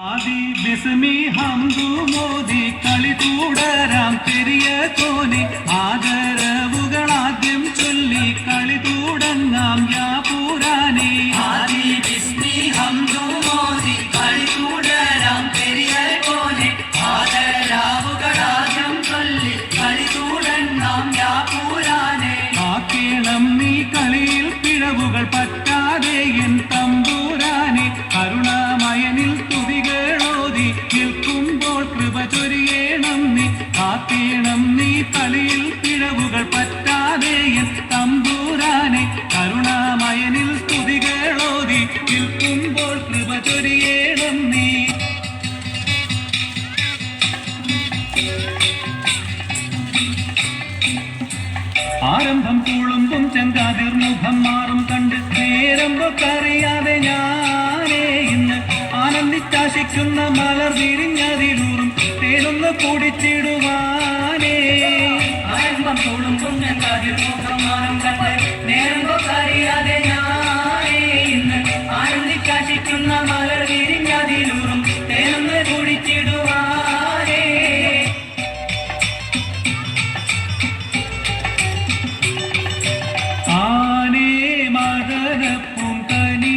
ആദി ബിസ്മി ഹംദു മോദി കളി തുടരാം. പെരിയ കോനെ ആദരവുകളാദ്യം ചൊല്ലി കളി തുടങ്ങാം. യാ പുരാനെ ആദി ബിസ്മി ഹംദു മോദി കളി തുടരാം. പെരിയ കോനി ആദരവുകൾ ആദ്യം ചൊല്ലി കളി തുടങ്ങാം. യാ പുരാനെ ആക്കേണം നീ കളിയിൽ പിഴവുകൾ പറ്റാതെ കാക്കേണം നീ തലയിൽ പിഴവുകൾ പറ്റാതെ എൻ തമ്പൂരാനെ കരുണാമയനിൽ തുതികളോതി നിൽക്കുമ്പോൾ കൃപ ചൊരിയേണം നീ. ആരംഭം കൂളുമ്പും ചെങ്കാതിർ മുഖം മാറും കണ്ട് നേരം പൊക്കറിയാതെ ഞാനേ ഇന്ന് ആനന്ദിച്ചാശിക്കുന്ന മലർ വിരിഞ്ഞതിലൂറും തേനൊന്ന് കുടിച്ചിടുവാനേ. ആരംഭം തുളുമ്പും ഞങ്ങാതിൽ മുഖം മാനം കണ്ട് നേരം അറിയാതെ ഞാനേ. ഇന്ന് ആനന്ദിക്കാശിക്കുന്ന മലർ വിരിഞ്ഞതിലൂറും തേനൊന്ന് കുടിച്ചിടുവാനേ. ആനേ മകനപ്പും കനി